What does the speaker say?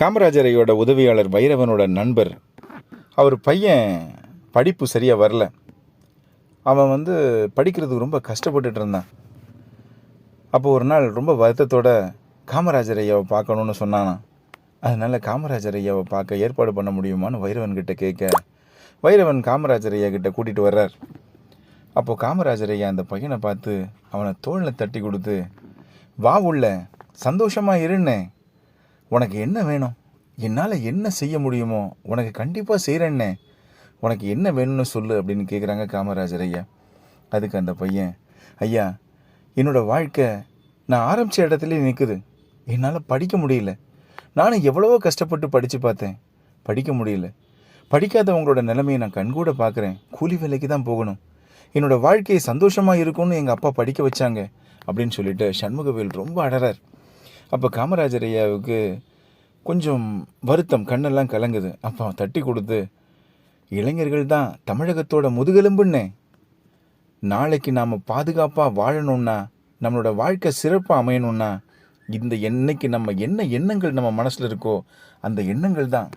காமராஜரையோட உதவியாளர் வைரவனோட நண்பர். அவர் பையன் படிப்பு சரியாக வரல. அவன் வந்து படிக்கிறதுக்கு ரொம்ப கஷ்டப்பட்டுட்டு இருந்தான். அப்போ ஒரு நாள் ரொம்ப வருத்தத்தோட காமராஜர் ஐயாவை பார்க்கணுன்னு சொன்னானாம் அதனால் காமராஜர் ஐயாவை பார்க்க ஏற்பாடு பண்ண முடியுமான்னு வைரவன் கிட்ட கேட்க வைரவன் காமராஜர் ஐயா கிட்ட கூட்டிகிட்டு வர்றார். அப்போது காமராஜர் ஐயா அந்த பையனை பார்த்து அவனை தோளில் தட்டி கொடுத்து வா உள்ள சந்தோஷமாக இருன்னே. உனக்கு என்ன வேணும்? என்னால் என்ன செய்ய முடியுமோ? உனக்கு கண்டிப்பாக செய்கிறேன்னே உனக்கு என்ன வேணும்னு சொல்லு அப்படின்னு கேட்குறாங்க காமராஜர் ஐயா. அதுக்கு அந்த பையன் ஐயா என்னோடய வாழ்க்கை நான் ஆரம்பித்த இடத்துல நிற்குது என்னால் படிக்க முடியல. நானும் எவ்வளவோ கஷ்டப்பட்டு படித்து பார்த்தேன். படிக்க முடியல. படிக்காதவங்களோட நிலைமையை நான் கண்கூட பார்க்குறேன் கூலி வேலைக்கு தான் போகணும். என்னோடய வாழ்க்கையை சந்தோஷமாக இருக்கும்னு எங்கள் அப்பா படிக்க வச்சாங்க. அப்படின்னு சொல்லிட்டு சண்முகவேல் ரொம்ப அடறார். அப்போ காமராஜர் ஐயாவுக்கு கொஞ்சம் வருத்தம் கண்ணெல்லாம் கலங்குது. அப்போ தட்டி கொடுத்து இளைஞர்கள் தான் தமிழகத்தோட முதுகெலும்புன்னே. நாளைக்கு நாம் பாதுகாப்பாக வாழணும்னா நம்மளோட வாழ்க்கை சிறப்பாக அமையணும்னா இந்த என்னைக்கு நம்ம என்ன எண்ணங்கள் நம்ம மனசில் இருக்கோ அந்த எண்ணங்கள் தான்